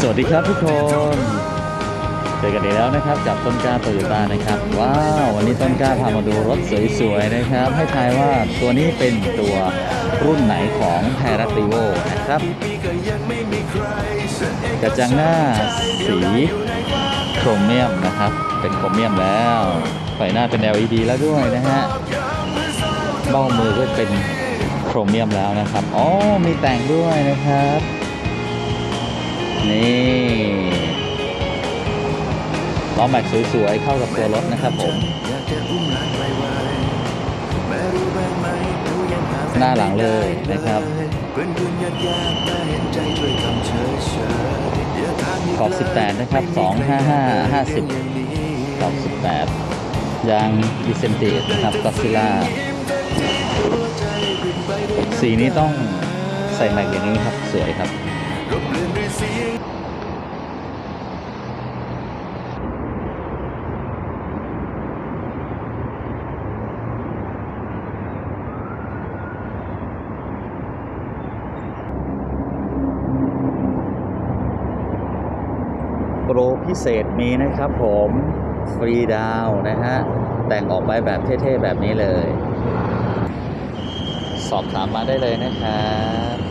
สวัสดีครับทุกคนเจอกันอีกแล้วนะครับกับต้นกล้าโตโยต้านะครับ ว้าววันนี้ต้นกล้าพามาดูรถสวยๆนะครับ ให้ทายว่าตัวนี้เป็นตัวรุ่นไหนของไทรัตติโวนะครับกระจังหน้าสีโครเมียมนะครับ เป็นโครเมียมแล้วไฟหน้าเป็น LED แล้วด้วยนะฮะเบ้ามือก็เป็นโครเมียมแล้วนะครับอ๋อมีแต่งด้วยนะครับ นี่ล้อแม็กสวยๆ เข้ากับตัวรถนะครับผม หน้าหลังเลยนะครับขอบ18 นะครับ 255 50ขอบ18 ยางดิเซนเตดนะครับก็ซิล่าสีนี้ต้องใส่แม็กอย่างนี้ครับ สวยครับ โปรพิเศษมีนะครับผมฟรีดาวน์นะฮะ แต่งออกไปแบบเท่ ๆ แบบนี้เลย สอบถามมาได้เลยนะครับ